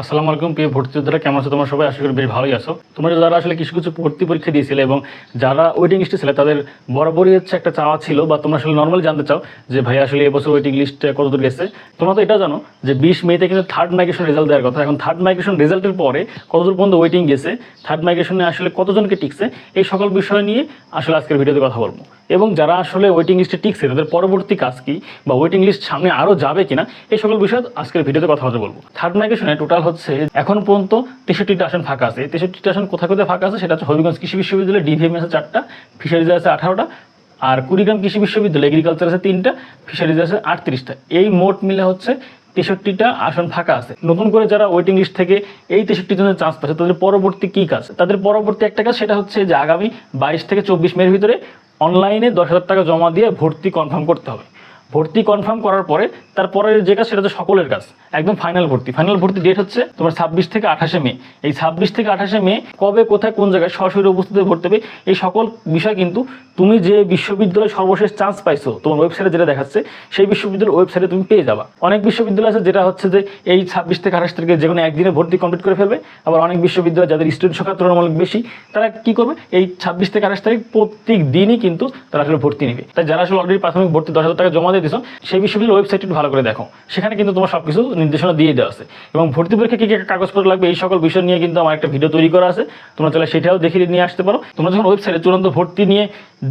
আসসালামু আলাইকুম, প্রিয় ভর্তি যোদ্ধারা কেমন আছো তোমার সবাই? আশা করি বেশ ভালোই আছো। তোমরা যারা আসলে কিছু কিছু ভর্তি পরীক্ষা দিয়েছিলে এবং যারা ওয়েটিং লিস্টে ছিল, তাদের বরাবরই হচ্ছে একটা চাওয়া ছিল বা তোমরা আসলে নর্মালি জানতে চাও যে, ভাই, আসলে এবছর ওয়েটিং লিস্ট কতদূর গেছে? তোমরা তো এটা জানো যে, বিশ মেতে কিন্তু থার্ড মাইগ্রেশন রেজাল্ট দেওয়ার কথা। এখন থার্ড মাইগ্রেশন রেজাল্টের পরে কতদূর পর্যন্ত ওয়েটিং গেছে থার্ড মাইগ্রেশনে আসলে কতজনকে টিকছে, এই সকল বিষয় নিয়ে আসলে আজকের ভিডিওতে কথা বলব। এবং যারা আসলে ওয়েটিং লিস্টে টিকছে, তাদের পরবর্তী কাজ কি বা ওয়েটিং লিস্ট সামনে আরও যাবে কিনা, এই সকল বিষয়ে আজকের ভিডিওতে কথা বলব। থার্ড মাইগ্রেশনে টোটাল হচ্ছে এখন পর্যন্ত তেষট্টিটা আসন ফাঁকা আছে। এই তেষট্টিটা আসন কোথায় কোথায় ফাঁকা আছে সেটা হচ্ছে হবিগঞ্জ কৃষি বিশ্ববিদ্যালয় ডিভিএম আছে চারটা, ফিশারিজ আছে আঠারোটা, আর কুড়িগ্রাম কৃষি বিশ্ববিদ্যালয় এগ্রিকালচার আছে তিনটা, ফিশারিজ আছে আটত্রিশটা। এই মোট মিলে হচ্ছে তেষট্টিটা আসন ফাঁকা আছে। নতুন করে যারা ওয়েটিং লিস্ট থেকে এই তেষট্টি জনের চান্স পাচ্ছে, তাদের পরবর্তী কী কাজ? তাদের পরবর্তী একটা কাজ, সেটা হচ্ছে যে আগামী বাইশ থেকে চব্বিশ মের ভিতরে অনলাইনে দশ হাজার টাকা জমা দিয়ে ভর্তি কনফার্ম করতে হবে। ভর্তি কনফার্ম করার পরে তারপরে যে কাজ, সেটা হচ্ছে সকলের কাজ। একদম ফাইনাল ভর্তি। ফাইনাল ভর্তি ডেট হচ্ছে তোমার ছাব্বিশ থেকে আঠাশে মে। এই ছাব্বিশ থেকে আঠাশে মে কবে, কোথায়, কোন জায়গায় সরাসরি উপস্থিত ভর্তি হবে, এই সকল বিষয় কিন্তু তুমি যে বিশ্ববিদ্যালয়ে সর্বশেষ চান্স পাইছো, তোমার ওয়েবসাইটে যেটা দেখাচ্ছে, সেই বিশ্ববিদ্যালয়ের ওয়েবসাইটে তুমি পেয়ে যাবা। অনেক বিশ্ববিদ্যালয় আছে যেটা হচ্ছে যে এই ছাব্বিশ থেকে আঠাশ তারিখে যে কোনো একদিনে ভর্তি কমপ্লিট করে ফেলবে, আবার অনেক বিশ্ববিদ্যালয় যাদের স্টুডেন্ট সংখ্যা তুলনামূলক বেশি, তারা কি করবে? এই ছাব্বিশ থেকে আঠাশ তারিখ প্রত্যেক দিনই কিন্তু তারা আসলে ভর্তি নেবে। তাই যারা আসলে অলরেডি প্রাথমিক ভর্তি দশ হাজার টাকা জমা দিয়ে দিছো, সেই বিশ্ববিদ্যালয়ের ওয়েবসাইট একটু ভালো করে দেখো। সেখানে কিন্তু তোমার সব কিছু নির্দেশনা দিয়ে দেওয়া আছে। এবং ভর্তি পরীক্ষা কী কী কাগজপত্র লাগবে, এই সকল বিষয় নিয়ে কিন্তু আমার একটা ভিডিও তৈরি করা আছে। তোমরা চাইলে সেটাও দেখে নিয়ে আসতে পারো। তোমরা যখন ওয়েবসাইটে চূড়ান্ত ভর্তি নিয়ে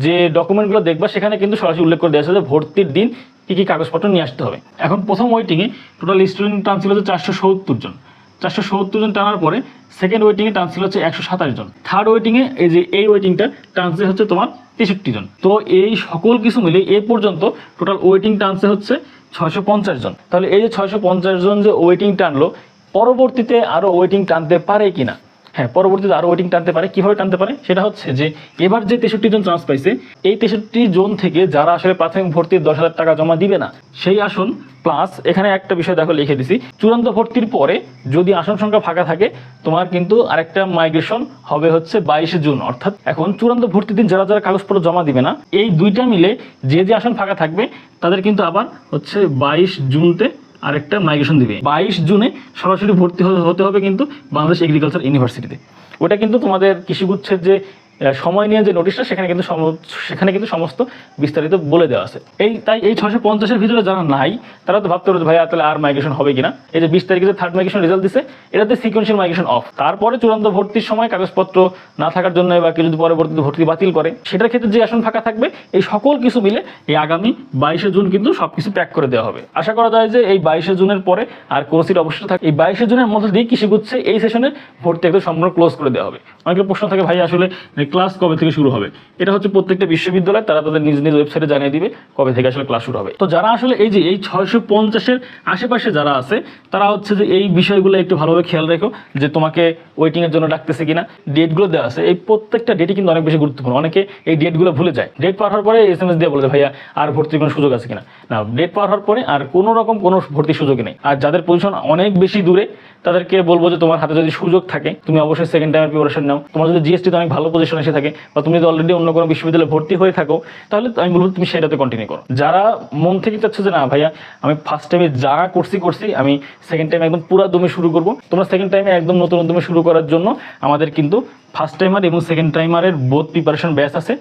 যে ডকুমেন্টগুলো দেখবা, সেখানে কিন্তু সরাসরি উল্লেখ করে দেওয়া আছে যে ভর্তির দিন কী কী কাগজপত্র নিয়ে আসতে হবে। এখন প্রথম ওয়েটিংয়ে টোটাল স্টুডেন্ট টান ছিল চারশো সত্তর জন। চারশো সত্তর জন টানার পরে সেকেন্ড ওয়েটিংয়ে টান ছিল হচ্ছে একশো সাতাশ জন। থার্ড ওয়েটিংয়ে এই যে এই ওয়েটিংটা টানছে হচ্ছে তোমার তেষট্টি জন। তো এই সকল কিছু মিলে এ পর্যন্ত টোটাল ওয়েটিং টানছে হচ্ছে ছয়শো পঞ্চাশ জন। তাহলে এই যে ছয়শো পঞ্চাশ জন যে ওয়েটিং টানলো, পরবর্তীতে আরও ওয়েটিং টানতে পারে কিনা? হ্যাঁ পরবর্তীতে আরও ওয়েটিং টানতে পারে। কীভাবে টানতে পারে? সেটা হচ্ছে যে, এবার যে তেষট্টি জন চান্স পাইছে, এই তেষট্টি জন থেকে যারা আসলে প্রাথমিক ভর্তির দশ হাজার টাকা জমা দিবে না, সেই আসন প্লাস এখানে একটা বিষয় দেখো লিখে দিছি। চূড়ান্ত ভর্তির পরে যদি আসন সংখ্যা ফাঁকা থাকে, তোমার কিন্তু আরেকটা মাইগ্রেশন হবে হচ্ছে বাইশে জুন। অর্থাৎ এখন চূড়ান্ত ভর্তির দিন যারা যারা কাগজপত্র জমা দিবে না, এই দুইটা মিলে যে যে আসন ফাঁকা থাকবে, তাদের কিন্তু আবার হচ্ছে বাইশ জুনতে আরেকটা মাইগ্রেশন দিবে। বাইশ জুনে সরাসরি ভর্তি হতে হবে কিন্তু বাংলাদেশ এগ্রিকালচার ইউনিভার্সিটিতে ওটা কিন্তু তোমাদের কৃষিগুচ্ছের যে সময় নিয়ে যে নোটিশটা সেখানে কিন্তু সেখানে কিন্তু সমস্ত বিস্তারিত বলে দেওয়া আছে। এই, তাই এই ছশো পঞ্চাশের ভিতরে যারা নাই, তারা তো ভাবতে পারো যে ভাইয়া তাহলে আর মাইগ্রেশন হবে কিনা? এই যে বিশ তারিখে থার্ড মাইগ্রেশন রেজাল্ট দিছে, এটাতে সিকোয়েন্সিয়াল মাইগ্রেশন অফ তারপরে চূড়ান্ত ভর্তির সময় কাগজপত্র না থাকার জন্য বা কেউ যদি পরবর্তীতে ভর্তি বাতিল করে, সেটার ক্ষেত্রে যে আসন ফাঁকা থাকবে, এই সকল কিছু মিলে এই আগামী বাইশে জুন কিন্তু সবকিছু প্যাক করে দেওয়া হবে। আশা করা যায় যে এই বাইশে জুনের পরে আর কোনো সিট অবশ্যই থাকে এই বাইশে জুনের মধ্যে দিয়ে কৃষি গুচ্ছে এই সেশনে ভর্তি একদম সম্পূর্ণ ক্লোজ করে দেওয়া হবে। অনেকের প্রশ্ন থাকে, ভাই, আসলে ক্লাস কবে থেকে শুরু হবে? এটা হচ্ছে প্রত্যেকটা বিশ্ববিদ্যালয়, তারা তাদের নিজ নিজ ওয়েবসাইটে জানিয়ে দিবে কবে থেকে আসলে ক্লাস শুরু হবে। তো যারা আসলে এই যে এই ছয়শো পঞ্চাশের আশেপাশে যারা আছে, তারা হচ্ছে যে এই বিষয়গুলো একটু ভালোভাবে খেয়াল রেখো যে তোমাকে ওয়েটিং এর জন্য ডাকতেছে কিনা। ডেটগুলো দেওয়া আছে। এই প্রত্যেকটা ডেটই কিন্তু অনেক বেশি গুরুত্বপূর্ণ। অনেকে এই ডেটগুলো ভুলে যায়। ডেট পার হওয়ার পরে এস এম এস দিয়ে বলে, ভাইয়া, আর ভর্তির কোনো সুযোগ আছে কিনা? না ডেট পার হওয়ার পরে আর কোনো রকম কোনো ভর্তির সুযোগই নেই। আর যাদের পজিশন অনেক বেশি দূরে, তাদেরকে বলব যে, তোমার হাতে যদি সুযোগ থাকে, তুমি অবশ্যই সেকেন্ড টাইমের প্রিপারেশন নাও। তোমার যদি জিএসটি অনেক ভালো পজিশন এসে থাকে বা তুমি যদি অলরেডি অন্য কোনো বিশ্ববিদ্যালয়ে ভর্তি হয়ে থাকো, তাহলে আমি বলব তুমি সেটাতে কন্টিনিউ করো। যারা মন থেকে চাচ্ছ যে, না ভাইয়া, আমি ফার্স্ট টাইমে যা করছি করছি, আমি সেকেন্ড টাইমে একদম পুরো দমে শুরু করব। তোমরা সেকেন্ড টাইমে একদম নতুন উদ্যমে শুরু করার জন্য আমাদের কিন্তু ফার্স্ট টাইমার এবং সেকেন্ড টাইমারের বোধ প্রিপারেশন ব্যাচ আছে।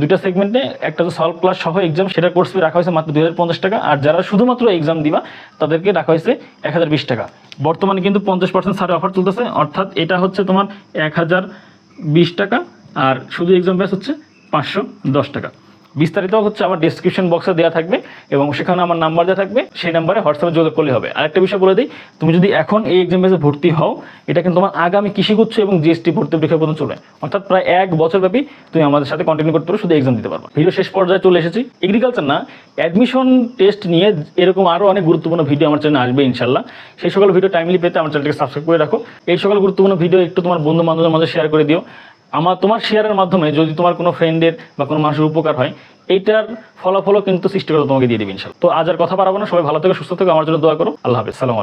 দুইটা সেগমেন্টে একটা তো সলভ ক্লাস সহ এক্সাম সেটা কোর্স রাখা হয়েছে মাত্র দুই হাজার পঞ্চাশ টাকা। আর যারা শুধুমাত্র এক্সাম দিবা, তাদেরকে রাখা হয়েছে এক হাজার বিশ টাকা। বর্তমানে কিন্তু পঞ্চাশ পার্সেন্ট সারে অফার চলতেছে, অর্থাৎ এটা হচ্ছে তোমার এক হাজার বিশ টাকা। আর শুধু এক্সাম ব্যাচ হচ্ছে পাঁচশো দশ টাকা। বিস্তারিত হচ্ছে আমার ডিসক্রিপশন বক্সে দেওয়া থাকবে এবং সেখানে আমার নাম্বার দেওয়া থাকবে, সেই নাম্বারে হোয়াটসঅ্যাপে যোগাযোগ করলে হবে। আরেকটা বিষয় বলে দিই, তুমি যদি এখন এই এক্সাম বেসে ভর্তি হও, এটা কিন্তু তোমার আগামী কৃষিগুচ্ছ এবং জিএসটি ভর্তি পরীক্ষা পর্যন্ত চলে অর্থাৎ প্রায় এক বছর ব্যাপী তুমি আমাদের সাথে কন্টিনিউ করতে পারো, শুধু এক্সাম দিতে পারবে। ভিডিও শেষ পর্যায়ে চলে এসেছি। এগ্রিকালচার না অ্যাডমিশন টেস্ট নিয়ে এরকম আরও অনেক গুরুত্বপূর্ণ ভিডিও আমার চ্যানেলে আসবে ইনশাল্লাহ সেই সকল ভিডিও টাইমলি পেতে আমার চ্যানেলটাকে সাবস্ক্রাইব করে রাখো। এই সকল গুরুত্বপূর্ণ ভিডিও একটু তোমার বন্ধু বান্ধবের মাঝে শেয়ার করে দিও। আমার, তোমার শেয়ারের মাধ্যমে যদি তোমার কোনো ফ্রেন্ডের বা কোনো মানুষের উপকার হয় এইটার ফলাফলও কিন্তু সৃষ্টি করে তোমাকে দিয়ে দেবে তো আজ আর কথা পারব না, সবাই ভালো থেকে, সুস্থ থেকে, আমার জন্য দোয়া করো। আল্লাহ হাফিজ, সালাম